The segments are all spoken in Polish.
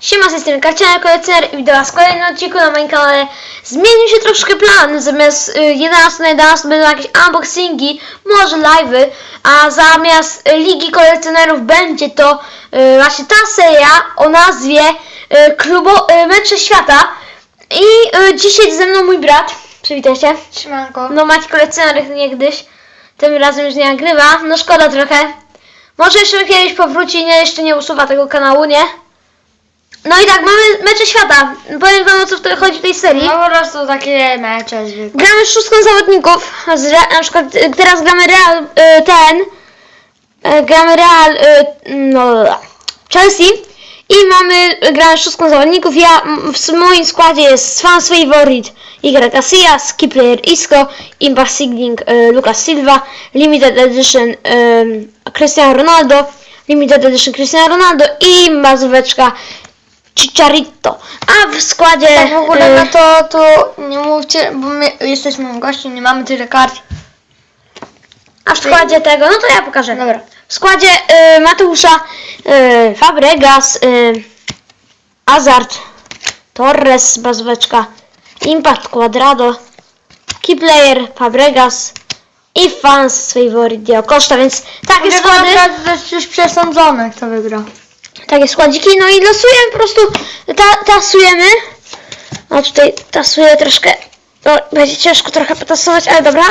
Siema, z tej strony Karciana Kolekcjoner i witam was w kolejnym odcinku na moim kanale. Zmienił się troszkę plan, zamiast y, 11 na 11 będą jakieś unboxingi, może live'y, a zamiast y, Ligi Kolekcjonerów będzie to y, właśnie ta seria o nazwie y, klubo, y, Mecze Świata. I y, dzisiaj ze mną mój brat, przywitaj się. Siemanko. No Macie Kolekcjoner niegdyś, tym razem już nie nagrywa, no szkoda trochę. Może jeszcze kiedyś powróci, nie, jeszcze nie usuwa tego kanału, nie? No i tak, mamy mecze świata. Powiem wam o co w to chodzi w tej serii. No po prostu takie mecze zwykłe. Gramy z szóstką zawodników. Z, Re- na przykład y, teraz gramy Real y, ten. y, Gramy Real y, no, Chelsea. I mamy, y, gramy z szóstką zawodników. Ja m, w moim składzie jest Fans Favorite Iker Casillas, Keyplayer Isco, Impact Signing y, Lucas Silva, Limited Edition y, Cristiano Ronaldo, Limited Edition Cristiano Ronaldo i bazóweczka Chicharito. A w składzie Tak w ogóle y, no to, to nie mówcie, bo my jesteśmy gości, nie mamy tyle kart. A w składzie tego, no to ja pokażę. Dobra. W składzie y, Mateusza y, Fabregas, y, Azard, Torres, bazóweczka, Impact Quadrado, Keyplayer, Fabregas i Fans Favorite Dio Costa, więc takie składy, składy to jest już przesądzone, kto wygra. Takie składziki, no i losujemy po prostu, ta, tasujemy. A tutaj tasuję troszkę, no będzie ciężko trochę potasować, ale dobra,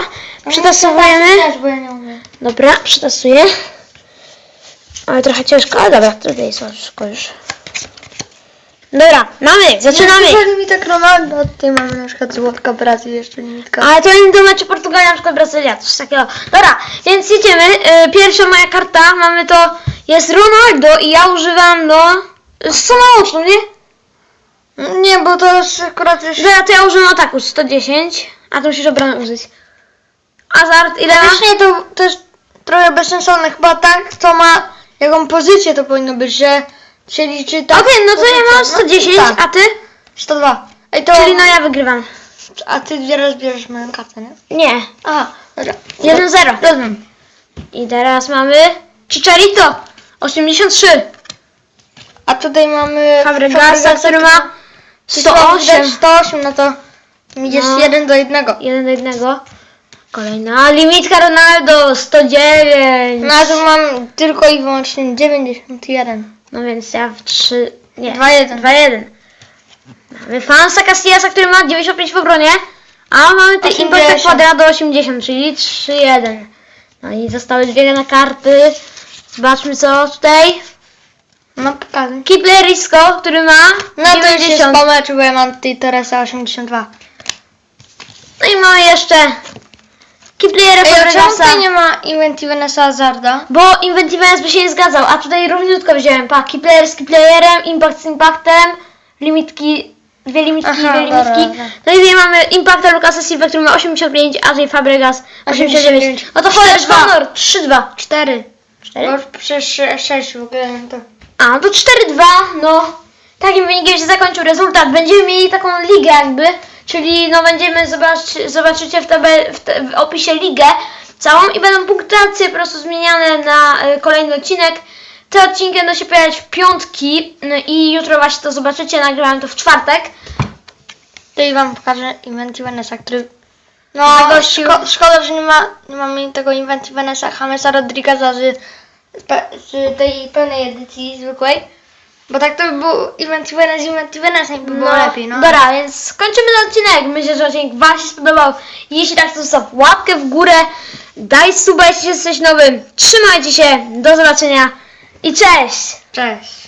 przetasowujemy. Ja nie. Dobra, przetasuję. Ale trochę ciężko, ale dobra, trudniej jest szybko już. Dobra, mamy, zaczynamy. Nie, mi tak Ronaldo, tutaj mamy na przykład złotka Brazylii, jeszcze nitka. Ale to nie do meczu Portugalia, na przykład Brazylia, coś takiego. Dobra, więc jedziemy. Y, Pierwsza moja karta, mamy to, jest Ronaldo i ja używam, no, z samolotu, nie? Nie, bo to już akurat już... Dobra, to ja używam ataku 110, a to musisz obronę użyć. Hazard, ile ma? Faktycznie to też trochę bezsensowne, chyba tak, kto ma jaką pozycję to powinno być, że się liczy tak. Okej, no to ja mam pozycja, 110, no, tak, a ty? 102. Ej, to... Czyli no ja wygrywam. A ty teraz bierzesz moją kartę, nie? Nie, Aha, dobra. 1-0. Rozumiem. I teraz mamy Chicharito 83. A tutaj mamy... Fabregasa, który ma 108. 108. 108, no to jest No. 1 do 1. 1 do 1. Kolejna limitka Ronaldo 109. No a tu mam tylko i wyłącznie 91. No więc ja w 3. Nie. 2-1. 2-1. Mamy Fansa Castillasa, który ma 95 w obronie. A mamy tej 80. Impacta Quadrado 80, czyli 3-1. No i zostały dwie na karty. Zobaczmy co tutaj. No pokazuj. Kipler Risco, który ma No to już jest 90. po meczu, bo ja mam tutaj Teresa 82. No i mamy jeszcze Kipliera Ej, czemu Fabregasa. tutaj nie ma Inventivenesa Hazarda? Bo Inventiveness by się nie zgadzał, a tutaj równiutko wziąłem. Pa, Kiplayer z Kiplayerem, Impact z Impactem, limitki, dwie limitki, Aha, dwie dobra, limitki. dobra. No i tutaj mamy Impacta Lucasa Silva, który ma 85, a tutaj Fabregas 89. 89. No to 4-2. honor, 3-2. 4. 4? Bo przez 6 w ogóle no to... A, no to 4-2, no. Takim wynikiem się zakończył rezultat. Będziemy mieli taką ligę jakby, czyli no będziemy, zobacz, zobaczycie w, tabel, w, te, w opisie ligę całą i będą punktacje po prostu zmieniane na y, kolejny odcinek. Te odcinki będą się pojawiać w piątki no, i jutro właśnie to zobaczycie, nagrywam to w czwartek. Tutaj wam pokażę Inventivenesa, który... No, Zagościł. szko szkoda, że nie ma, nie mamy tego Inventivenesa Jamesa Rodrigueza z, z, tej pełnej edycji zwykłej. Bo tak to by był Inventivenes, Inventivenes, jakby było lepiej, no. Dobra, więc kończymy ten odcinek. Myślę, że odcinek Wam się spodobał. Jeśli tak, to zostaw łapkę w górę. Daj suba, jeśli jesteś nowym. Trzymajcie się. Do zobaczenia i cześć! Cześć.